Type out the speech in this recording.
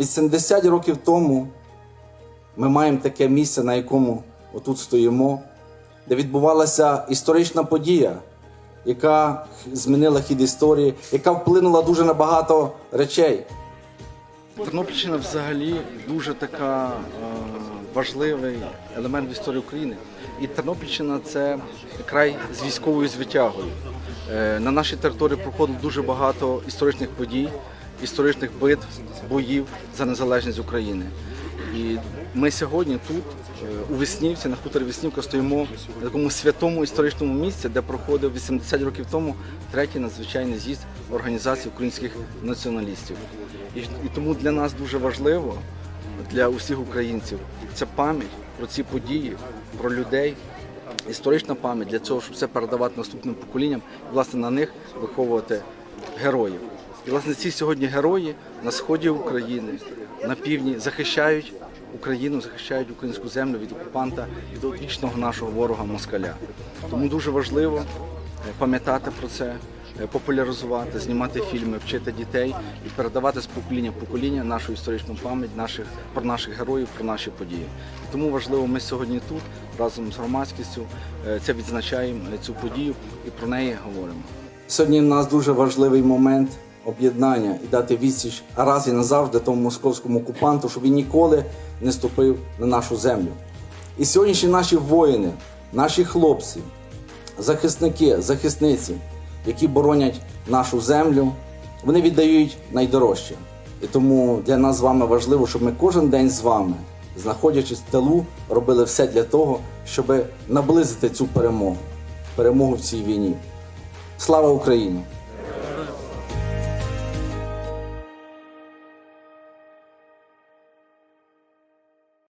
80 років тому ми маємо таке місце, на якому отут стоїмо, де відбувалася історична подія, яка змінила хід історії, яка вплинула дуже на багато речей. Тернопільщина взагалі дуже така е, важливий елемент в історії України. І Тернопільщина це край з військовою звитягою. Е, на нашій території проходило дуже багато історичних подій, історичних битв, боїв за незалежність України. І ми сьогодні тут, е, у Веснівці, на хуторі Веснівка, стоїмо на такому святому історичному місці, де проходив 80 років тому третій надзвичайний з'їзд організації українських націоналістів. І, і тому для нас дуже важливо, для усіх українців, це пам'ять про ці події, про людей, історична пам'ять для цього, щоб це передавати наступним поколінням, і власне на них виховувати героїв. Власне ці сьогодні герої на сході України, на півдні захищають Україну, захищають українську землю від окупанта, від одвічного нашого ворога москаля. Тому дуже важливо е, пам'ятати про це, е, популяризувати, знімати фільми, вчити дітей і передавати з покоління в покоління нашу історичну пам'ять наших про наших героїв, про наші події. І тому важливо, ми сьогодні тут разом з громадськістю е, це відзначаємо цю подію і про неї говоримо. Сьогодні в нас дуже важливий момент об'єднання і дати відсіч раз і назавжди тому московському окупанту, щоб він ніколи не ступив на нашу землю. І сьогоднішні наші воїни, наші хлопці, захисники, захисниці, які боронять нашу землю, вони віддають найдорожче. І тому для нас з вами важливо, щоб ми кожен день з вами, знаходячись в тилу, робили все для того, щоб наблизити цю перемогу, перемогу в цій війні. Слава Україні!